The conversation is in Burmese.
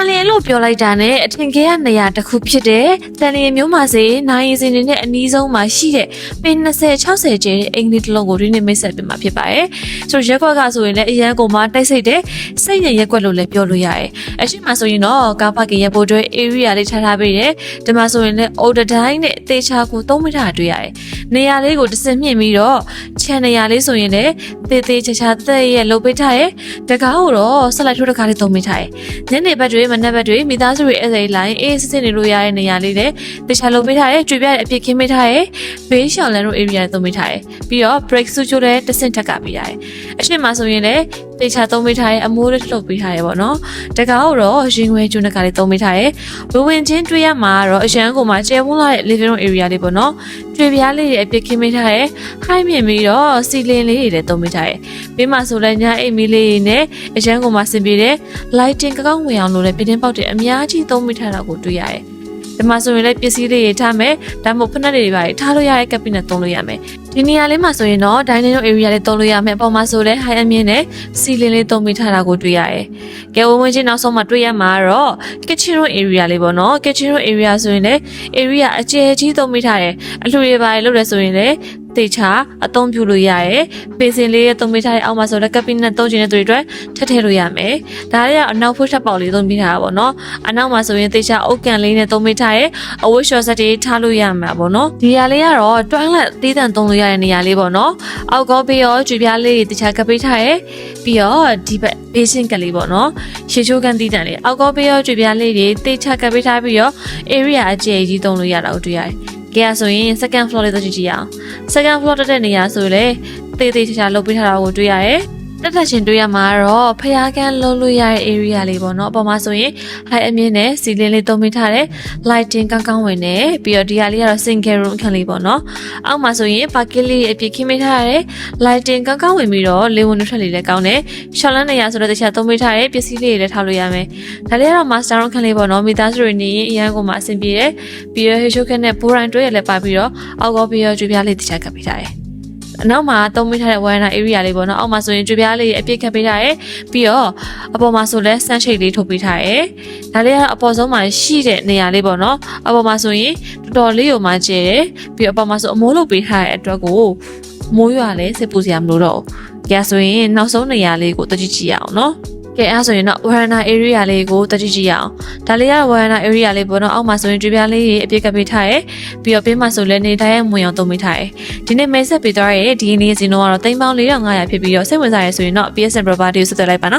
န်လျင်လို့ပြောလိုက်တာနဲ့အထင်ကြီးရနေရာတစ်ခုဖြစ်တဲ့တန်လျင်မျိုးမာစေနိုင်ရီစင်တွေနဲ့အနီးဆုံးမှာရှိတဲ့ပေ20 60ကျဲတဲ့အင်္ဂလိပ်တစ်လုံးကိုဒီနေ့မိတ်ဆက်ပေးမှာဖြစ်ပါတယ်။ဆိုတော့ရက်ကွက်ကဆိုရင်လည်းအရန်ကိုမှတိုက်စိတ်တဲ့စိတ်ရရက်ကွက်လို့လည်းပြောလို့ရတယ်။ အရှိမဆိုရင်တော့ကားပါကင်ရပ်ဖို့အတွက် area လေးထားထားပေးတယ်။ဒီမှာဆိုရင်လည်း order တိုင်းနဲ့တေချာကိုသုံးမိတာတွေ့ရတယ်။နေရာလေးကိုတစ်စင်မြင့်ပြီးတော့ခြံနေရာလေးဆိုရင်လည်းတေးသေးချာချာသက်ရဲ့လှုပ်ပေးထားရဲ့တကားကိုတော့ဆက်လက်ထိုးတစ်ခါလေးသုံးမိထားရဲ့ညနေဘက်တွေမနက်ဘက်တွေမိသားစုတွေအဲ့ဒါလိုင်းအေးစစ်စစ်နေလို့ရတဲ့နေရာလေးတွေတေချာလှုပ်ပေးထားရဲ့ကြွေပြတဲ့အပြစ်ခင်းပေးထားရဲ့ဘေးရှောင်လန်တို့ area သုံးမိထားရဲ့ပြီးတော့ break စုချိုးလည်းတစ်စင်ထက်ကပေးထားရဲ့အရှိမဆိုရင်လည်းတေချာသုံးမိထားရဲ့အမိုးလေးလှုပ်ပေးထားရဲ့ပေါ့နော်တကားကိုတော့ရင်ငွေကျွန်းတစ်ခါလေးသုံးမိထားရဲ့ဘဝင်ချင်းတွေ့ရမှာတော့အရန်ကိုမှကျဲဝန်းလာတဲ့ living room area လေးပေါ့နော်ကြွေပြားလေးတွေအပြစ်ခင်းပေးထားရဲ့ high မြင်ပြီးတော့စီလင်လေးတွေလည်းသုံးမိထားရဲ့ဘေးမှာဆိုလည်းညအိမ်မီလေးတွေနဲ့အရန်ကိုမှဆင်ပြေတဲ့ lighting ကောင်းကောင်းဝင်အောင်လို့လည်းပြတင်းပေါက်တွေအများကြီးသုံးမိထားတာကိုတွေ့ရတယ် ဒီမှာဆိုရင်လည်းပစ္စည်းလေးတွေထားမယ်ဒါမှမဟုတ်ဖက်နှက်တွေပါထားလို့ရတဲ့ကပ်ပီနဲ့သုံးလို့ရမယ်ဒီနေရာလေးမှာဆိုရင်တော့ dining room area လေးသုံးလို့ရမယ်အပေါ်မှာဆိုလည်း high အမြင့်နဲ့စီလင်လေးသုံးမိထားတာကိုတွေ့ရတယ်ကဲဝင်ဝင်ချင်းနောက်ဆုံးမှတွေ့ရမှာကတော့ kitchen room area လေးပေါ့နော် kitchen room area ဆိုရင်လည်း area အကျယ်ကြီးသုံးမိထားတယ်အလှူတွေပါလို့လည်းဆိုရင်လည်း တေချာအသုံးပြုလို့ရတယ်။ပေစင်လေးရဲ့သုံးမိထားတဲ့အောက်မှာဆိုတော့ကပ်ပီနဲ့သုံးချင်တဲ့သူတွေအတွက်ထည့်ထည့်လို့ရမယ်။ဒါလေးကအနောက်ဖွက်ထပ်ပေါက်လေးသုံးမိထားတာပေါ့နော်။အနောက်မှာဆိုရင်တေချာအုတ်ကန်လေးနဲ့သုံးမိထားရဲ့အဝတ်ရှော့ဆက်တွေထားလို့ရမှာပေါ့နော်။ဒီဟာလေးကတော့တွန်းလက်သေးတန်သုံးလို့ရတဲ့နေရာလေးပေါ့နော်။အောက်ကောပြီးရောကြွေပြားလေးတွေတေချာကပ်ပေးထားရဲ့ပြီးတော့ဒီဘက်ဘေးစင်ကလေးပေါ့နော်။ရေချိုးကန်သေးတန်လေးအောက်ကောပြီးရောကြွေပြားလေးတွေတေချာကပ်ပေးထားပြီးတော့ area အကျယ်ကြီးသုံးလို့ရတာကိုတွေ့ရတယ်။ ကဲရဆိုရင် second floor လေးတော့ကြည့်ကြည့်အောင် second floor တက်တဲ့နေရာဆိုလေတေးသေးချာချာလုပ်ပေးထားတာကိုတွေ့ရတယ် တက်တက်ချင်းတွေ့ရမှာတော့ဖျားကန်းလုံးလို့ရတဲ့ area လေးပေါ့နော်အပေါ်မှာဆိုရင် high အမြင့်နဲ့စီလင်းလေးသုံးပေးထားတဲ့ lighting ကောင်းကောင်းဝင်နေပြီးတော့ဒီဟာလေးကတော့ single room အခန်းလေးပေါ့နော်အောက်မှာဆိုရင် parking လေးအပြည့်ခင်းပေးထားတဲ့ lighting ကောင်းကောင်းဝင်ပြီးတော့လေဝင်ထွက်လေးလည်းကောင်းတယ်ရှောင်းလန်းနေရဆိုတော့တခြားသုံးပေးထားတဲ့ပစ္စည်းလေးတွေလည်းထားလို့ရမယ်ဒါလေးကတော့ master room ခန်းလေးပေါ့နော်မိသားစုတွေနေရင်အရန်ကိုမှအဆင်ပြေတယ်ပြီးတော့ head shot နဲ့ board and တွဲရလည်းပါပြီးတော့အောက်ကောပြီးတော့ကြွေးပြားလေးတခြားကပ်ပေးထားတယ် အနောက်မှာသုံးမိထားတဲ့ wire area လေးပေါ့နော်အောက်မှာဆိုရင်ကြွေပြားလေးအပြည့်ခတ်ပေးထားရဲပြီးတော့အပေါ်မှာဆိုလဲ sun shade လေးထုတ်ပေးထားရဲဒါလေးကအပေါ်ဆုံးမှာရှိတဲ့နေရာလေးပေါ့နော်အပေါ်မှာဆိုရင်တော်တော်လေးကိုမှကျဲတယ်ပြီးတော့အပေါ်မှာဆိုအမိုးလုပ်ပေးထားတဲ့အတွက်ကိုမိုးရွာလဲစိတ်ပူစရာမလိုတော့ဘူးကြဆိုရင်နောက်ဆုံးနေရာလေးကိုတကြည့်ကြည့်ရအောင်နော် ကဲအဲ့ဆိုရင်တော့ Warana area လေးကိုတကြည့်ကြည့်ရအောင်ဒါလေးက Warana area လေးပေါ့နော်အောက်မှာဆိုရင်ကြွေပြားလေးအပြည့်ကပ်ပေးထားရဲပြီးတော့ဘေးမှာဆိုလဲနေတိုင်းရဲ့မွင်အောင်သုံးပေးထားရဲဒီနေ့မိတ်ဆက်ပေးသွားရဲဒီနေ့စီတော့ကတော့တိမ်ပေါင်း4500ဖြစ်ပြီးတော့စိတ်ဝင်စားရဲဆိုရင်တော့ PSN property ကိုဆက်သွယ်လိုက်ပါနော်